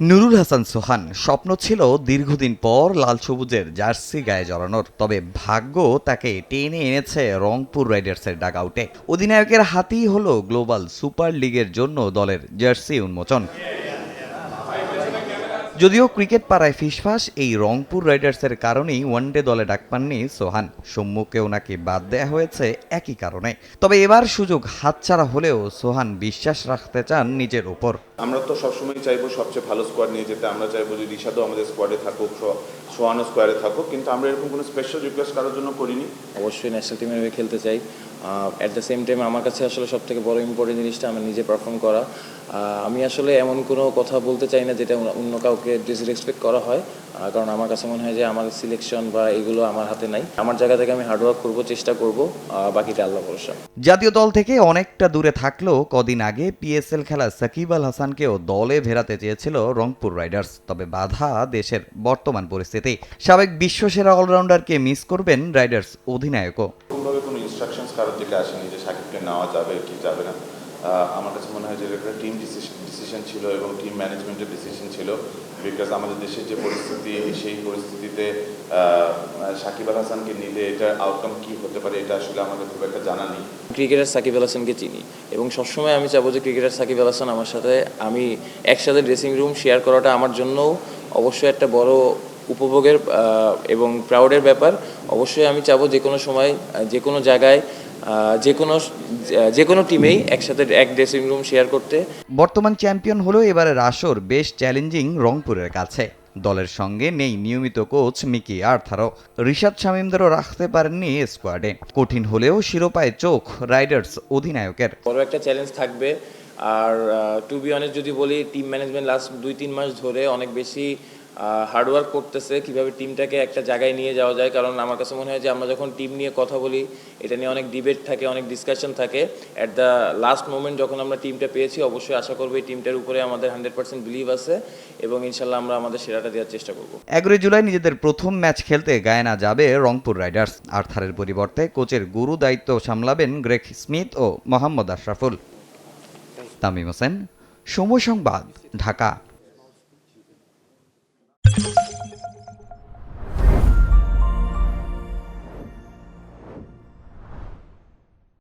নুরুল হাসান সোহান, স্বপ্ন ছিল দীর্ঘদিন পর লাল সবুজের জার্সি গায়ে জড়ানোর, তবে ভাগ্য তাকে টেনে এনেছে রংপুর রাইডার্সের ডাকআউটে। অধিনায়কের হাতেই হলো গ্লোবাল সুপার লিগের জন্য দলের জার্সি উন্মোচন। যদিও ক্রিকেট পাড়ায় ফিসফাস এই রংপুর রাইডার্সের কারণেই ওয়ানডে দলে ডাক পাননি সোহান। সম্মুখে ওনাকে বাদ দেয়া হয়েছে একই কারণে। তবে এবার সুযোগ হাতছাড়া হলেও সোহান বিশ্বাস রাখতে চান নিজের উপর। আমরা তো সবসময় চাইব সবচেয়ে ভালো স্কোয়াড নিয়ে যেতে। আমরা চাইব যে রিশাদও আমাদের স্কোয়াডে থাকুক সোহানও স্কোয়াডে থাকুক। কিন্তু আমরা এরকম কোনো স্পেশাল রিকোয়েস্ট কারোর জন্য করিনি। অবশ্যই ন্যাশনাল টিমের হয়ে খেলতে চাই। অ্যাট দ্য সেম টাইম আমার কাছে আসলে সব থেকে বড় ইম্পর্টেন্ট জিনিসটা আমার নিজে পারফর্ম করা। আমি আসলে এমন কোনো কথা বলতে চাই না যেটা অন্য- কাউকে ডিসরেসপেক্ট করা হয় কারণ আমার কাছে মনে হয় যে আমার সিলেকশন বা এগুলো আমার হাতে নাই। আমার জায়গা থেকে আমি হার্ডওয়ার্ক করব চেষ্টা করব বাকিটা আল্লাহ ভরসা। জাতীয় দল থেকে অনেকটা দূরে থাকলেও কদিন আগে পিএসএল খেলা সাকিব আল হাসানকেও দলে ভেরাতে চেয়েছিল রংপুর রাইডার্স। তবে বাধা দেশের বর্তমান পরিস্থিতি। সাবেক বিশ্বসেরা অলরাউন্ডারকে মিস করবেন রাইডার্স অধিনায়কও। কোনোভাবে কোনো ইনস্ট্রাকশনস কারোর দিকে আসেনি যে সাকিবকে নেওয়া যাবে কি যাবে না। আমার কাছে মনে হয় যে একটা টিম ডিসিশন ছিল এবং টিম ম্যানেজমেন্টের ডিসিশন ছিল বিকজ আমাদের দেশের যে পরিস্থিতি, সেই পরিস্থিতিতে সাকিব আল হাসানকে নিলে এটার আউটকাম কি হতে পারে এটা আসলে আমাদের খুব একটা জানা নেই। ক্রিকেটার সাকিব আল হাসানকে চিনি এবং সবসময় আমি চাবো যে ক্রিকেটার সাকিব আল হাসান আমার সাথে, আমি একসাথে ড্রেসিং রুম শেয়ার করাটা আমার জন্যও অবশ্যই একটা বড় উপভোগের এবং প্রাউডের ব্যাপার। অবশ্যই আমি চাবো যে কোনো সময় যে কোনো জায়গায় যে কোনো যে কোনো টিমেই একসাথে এক ড্রেসিং রুম শেয়ার করতে। বর্তমান চ্যাম্পিয়ন হলেও এবারের আসর বেশ চ্যালেঞ্জিং রংপুরের কাছে। দলের সঙ্গে নেই নিয়মিত কোচ মিকি আর্থারও। রিশাদ শামীমদেরও রাখতে পারেননি স্কোয়াডে কঠিন হলেও শিরোপায় চোখ রাইডার্স অধিনায়কের। বড় একটা চ্যালেঞ্জ থাকবে। আর টু বি অনেস্ট যদি বলি টিম ম্যানেজমেন্ট লাস্ট দুই তিন মাস ধরে অনেক বেশি হার্ডওয়ার্ক করতেছে, কীভাবে টিমটাকে একটা জায়গায় নিয়ে যাওয়া যায়। কারণ আমার কাছে মনে হয় যে আমরা যখন টিম নিয়ে কথা বলি, এটা নিয়ে অনেক ডিবেট থাকে, অনেক ডিসকাশন থাকে। অ্যাট দ্য লাস্ট মোমেন্ট যখন আমরা টিমটা পেয়েছি, অবশ্যই আশা করব এই টিমটার উপরে আমাদের হান্ড্রেড পার্সেন্ট বিলিভ আছে এবং ইনশাল্লাহ আমরা আমাদের সেরাটা দেওয়ার চেষ্টা করব। এগারোই জুলাই নিজেদের প্রথম ম্যাচ খেলতে গায়না যাবে রংপুর রাইডার্স। আর্থারের পরিবর্তে কোচের গুরু দায়িত্ব সামলাবেন গ্রেক স্মিথ ও মোহাম্মদ আশরাফুল। তামিম হোসেন, সময় সংবাদ, ঢাকা।